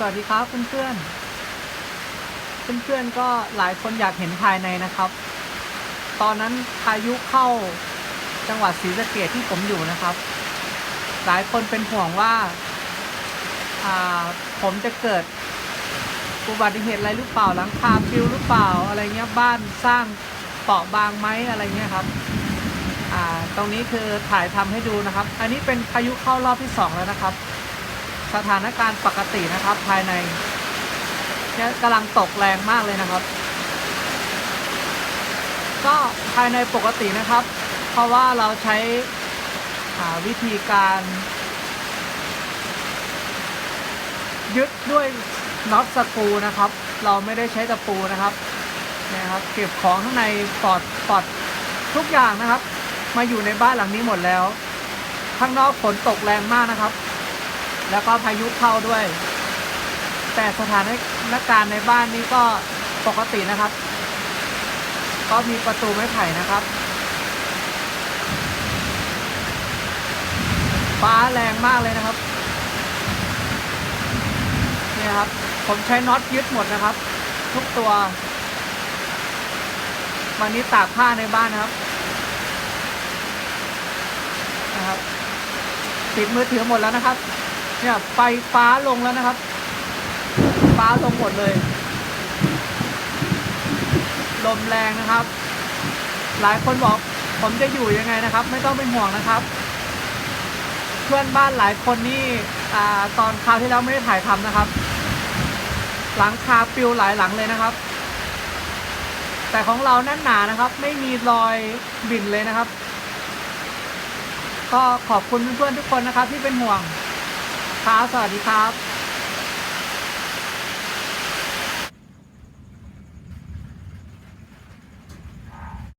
สวัสดีครับเพื่อนๆ เพื่อนๆก็หลายคนอยากเห็นภายในนะครับ ตอนนั้นพายุเข้าจังหวัดศรีสะเกดที่ผมอยู่นะครับ หลายคนเป็นห่วงว่าผมจะเกิดอุบัติเหตุอะไรหรือเปล่าหลังคาปลิวหรือเปล่าอะไรเงี้ยบ้านสร้างเปราะบางไหมอะไรเงี้ยครับตรงนี้คือถ่ายทำให้ดูนะครับ อันนี้เป็นพายุเข้ารอบที่สองแล้วนะครับ สถานการณ์ปกตินะครับ ภายในเนี่ยกำลังตกแรงมากเลยนะครับ ก็ภายในปกตินะครับ เพราะว่าเราใช้วิธีการ ยึดด้วยน็อตสกูนะครับ เราไม่ได้ใช้ตะปูนะครับนี่ครับ เก็บของข้างในปลอดปลอดทุกอย่างนะครับ มาอยู่ในบ้านหลังนี้หมดแล้ว ข้างนอกฝนตกแรงมากนะครับ แล้วก็พายุเข้าด้วย แต่สถานการณ์ในบ้านนี้ก็ปกตินะครับ ก็มีประตูไม้ไผ่นะครับ ฟ้าแรงมากเลยนะครับเนี่ยครับ ผมใช้น็อตยึดหมดนะครับ ทุกตัว วันนี้ตากผ้าในบ้านนะครับนะครับปิดมือถือหมดแล้วนะครับ เนี่ยไฟฟ้าลงแล้วนะครับ ฟ้าลงหมดเลย ลมแรงนะครับ หลายคนบอกผมจะอยู่ยังไงนะครับ ไม่ต้องเป็นห่วงนะครับ เพื่อนบ้านหลายคนนี่อ่าตอนคราวที่แล้วไม่ได้ถ่ายทำนะครับ หลังคาปิวหลายหลังเลยนะครับ แต่ของเราแน่นหนานะครับ ไม่มีรอยบิ่นเลยนะครับ ก็ขอบคุณเพื่อนๆทุกคนนะครับที่เป็นห่วง ครับ สวัสดีครับ